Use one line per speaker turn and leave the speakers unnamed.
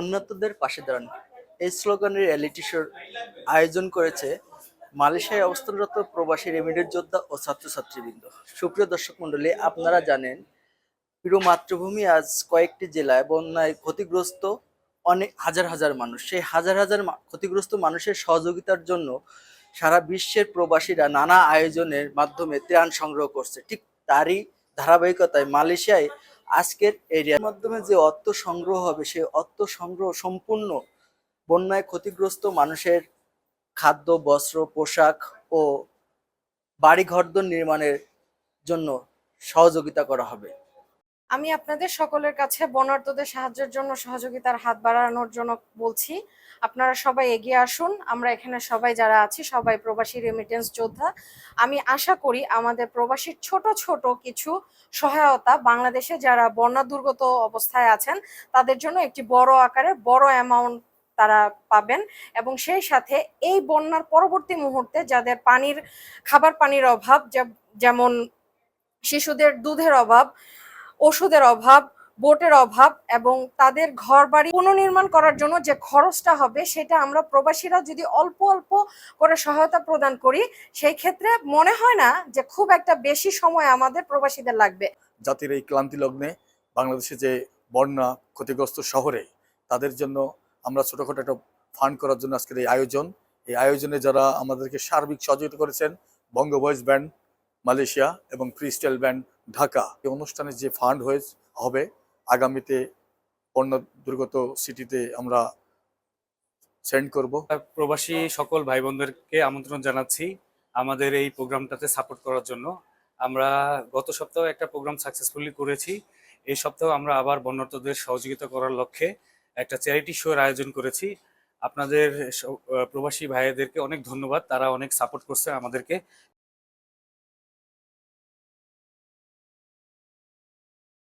উন্নতদের পাশে দাঁড়ান। এই স্লোগানের রিয়েলিটি শোর আয়োজন করেছে মালয়েশিয়ায় অবস্থানরত প্রবাসী রেমিডের যোদ্ধা ও ছাত্রছাত্রীবৃন্দ। সুপ্রিয় দর্শক মণ্ডলী, আপনারা জানেন প্রিয় মাতৃভূমি আজ কয়েকটি জেলায় বন্যায় ক্ষতিগ্রস্ত অনেক হাজার হাজার মানুষ। সেই হাজার হাজার ক্ষতিগ্রস্ত মানুষের সহযোগিতার জন্য সারা বিশ্বের প্রবাসীরা নানা আয়োজনের মাধ্যমে ত্রাণ সংগ্রহ করছে। ঠিক তারই ধারাবাহিকতায় মালয়েশিয়ায় আজকের এরিয়ার মাধ্যমে যে অর্থ সংগ্রহ হবে, সেই অর্থ সংগ্রহ সম্পূর্ণ বন্যায় ক্ষতিগ্রস্ত মানুষের খাদ্য, বস্ত্র, পোশাক ও বাড়ি ঘরদোর নির্মাণের জন্য সহযোগিতা করা হবে।
আমি আপনাদের সকলের কাছে বনার্থদের সাহায্যের জন্য, সহযোগিতার হাত বাড়ানোর জন্য বলছি, আপনারা সবাই এগিয়ে আসুন। আমরা এখানে সবাই যারা আছি, সবাই প্রবাসী রেমিটেন্স যোদ্ধা। আমি আশা করি আমাদের প্রবাসীর ছোট ছোট কিছু সহায়তা বাংলাদেশে যারা বন্যা দুর্গত অবস্থায় আছেন, তাদের জন্য একটি বড় আকারে বড় অ্যামাউন্ট তারা পাবেন এবং সেই সাথে এই বন্যার পরবর্তী মুহূর্তে যাদের পানির, খাবার পানির অভাব যেমন শিশুদের দুধের অভাব ওষুধের অভাব, বোটের অভাব এবং তাদের ঘর বাড়ি পুনর্নির্মাণ করার জন্য যে খরচটা হবে সেটা আমরা প্রবাসীরা যদি অল্প অল্প করে সহায়তা প্রদান করি, সেই ক্ষেত্রে মনে হয় না যে খুব একটা বেশি সময় আমাদের প্রবাসীদের লাগবে।
জাতির এই ক্লান্তি লগ্নে বাংলাদেশে যে বন্যা, ক্ষতিগ্রস্ত শহরে তাদের জন্য আমরা ছোটখাটো একটা ফান্ড করার জন্য আজকের এই আয়োজন। এই আয়োজনে যারা আমাদেরকে সার্বিক সহযোগিতা করেছেন বঙ্গ ভয়েস ব্যান্ড মালয়েশিয়া এবং ক্রিস্টাল ব্যান্ড ঢাকা। এই অনুষ্ঠানে যে ফান্ড হয়ে হবে, আগামীতে বন্যা দুর্গত সিটিতে আমরা সেন্ড করব।
প্রবাসী সকল ভাই বোনদেরকে আমন্ত্রণ জানাচ্ছি আমাদের এই প্রোগ্রামটাতে সাপোর্ট করার জন্য। আমরা গত সপ্তাহে একটা প্রোগ্রাম সাকসেসফুলি করেছি। এই সপ্তাহে আমরা আবার বন্যার্থদের সহযোগিতা করার লক্ষ্যে একটা চ্যারিটি শোর আয়োজন করেছি। আপনাদের প্রবাসী ভাইদেরকে অনেক ধন্যবাদ। তারা অনেক সাপোর্ট করছে আমাদেরকে।